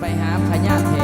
ไปหาพญาติ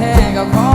tango.